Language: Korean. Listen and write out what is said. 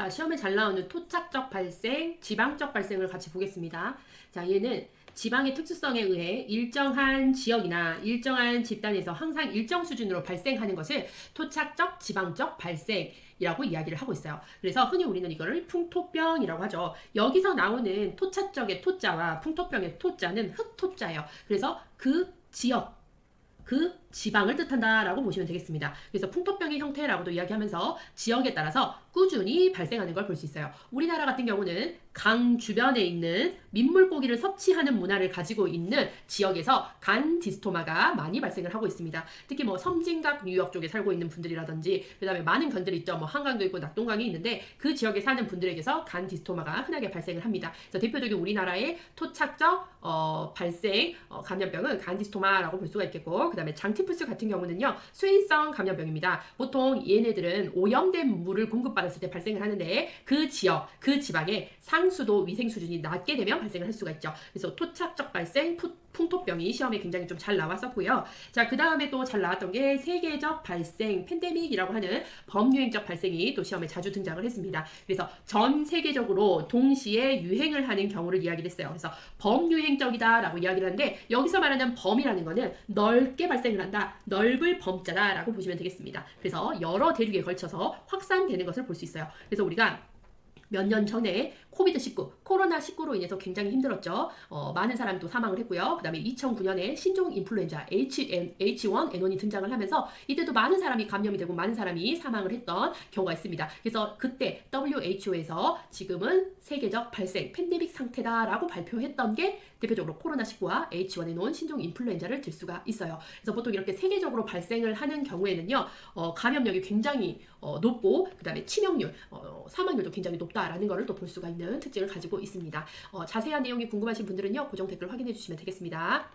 자, 시험에 잘 나오는 토착적 발생, 지방적 발생을 같이 보겠습니다. 자, 얘는 지방의 특수성에 의해 일정한 지역이나 일정한 집단에서 항상 일정 수준으로 발생하는 것을 토착적 지방적 발생이라고 이야기를 하고 있어요. 그래서 흔히 우리는 이거를 풍토병이라고 하죠. 여기서 나오는 토착적의 토자와 풍토병의 토자는 흑토자예요. 그래서 그 지역 그 지방을 뜻한다라고 보시면 되겠습니다. 그래서 풍토병의 형태라고도 이야기하면서 지역에 따라서 꾸준히 발생하는 걸 볼 수 있어요. 우리나라 같은 경우는 강 주변에 있는 민물고기를 섭취하는 문화를 가지고 있는 지역에서 간 디스토마가 많이 발생을 하고 있습니다. 특히 뭐 섬진각 뉴욕 쪽에 살고 있는 분들이라든지 그다음에 많은 견들이 있죠. 뭐 한강도 있고 낙동강이 있는데 그 지역에 사는 분들에게서 간 디스토마가 흔하게 발생을 합니다. 그래서 대표적인 우리나라의 토착적 어, 발생 어, 감염병은 간 디스토마라고 볼 수가 있겠고 그다음에 장티푸스 같은 경우는요 수인성 감염병입니다. 보통 얘네들은 오염된 물을 공급받았을 때 발생을 하는데 그 지역 그 지방에 상 수도 위생 수준이 낮게 되면 발생을 할 수가 있죠. 그래서 토착적 발생 푸, 풍토병이 시험에 굉장히 좀 잘 나왔었고요. 자, 그 다음에 또 잘 나왔던 게 세계적 발생, 팬데믹이라고 하는 범유행적 발생이 또 시험에 자주 등장을 했습니다. 그래서 전 세계적으로 동시에 유행을 하는 경우를 이야기를 했어요. 그래서 범유행적이다 라고 이야기를 하는데 여기서 말하는 범이라는 거는 넓게 발생을 한다, 넓을 범자다 라고 보시면 되겠습니다. 그래서 여러 대륙에 걸쳐서 확산되는 것을 볼 수 있어요. 그래서 우리가 몇 년 전에 코비드19, 코로나19로 인해서 굉장히 힘들었죠. 어, 많은 사람도 사망을 했고요. 그 다음에 2009년에 신종 인플루엔자 H, H1N1이 등장을 하면서 이때도 많은 사람이 감염이 되고 많은 사람이 사망을 했던 경우가 있습니다. 그래서 그때 WHO에서 지금은 세계적 발생, 팬데믹 상태다라고 발표했던 게 대표적으로 코로나19와 H1N1 신종 인플루엔자를 들 수가 있어요. 그래서 보통 이렇게 세계적으로 발생을 하는 경우에는요, 어, 감염력이 굉장히 어, 높고, 그 다음에 치명률, 어, 사망률도 굉장히 높 다라는 것을 또 볼 수가 있는 특징을 가지고 있습니다. 어, 자세한 내용이 궁금하신 분들은요, 고정 댓글 확인해 주시면 되겠습니다.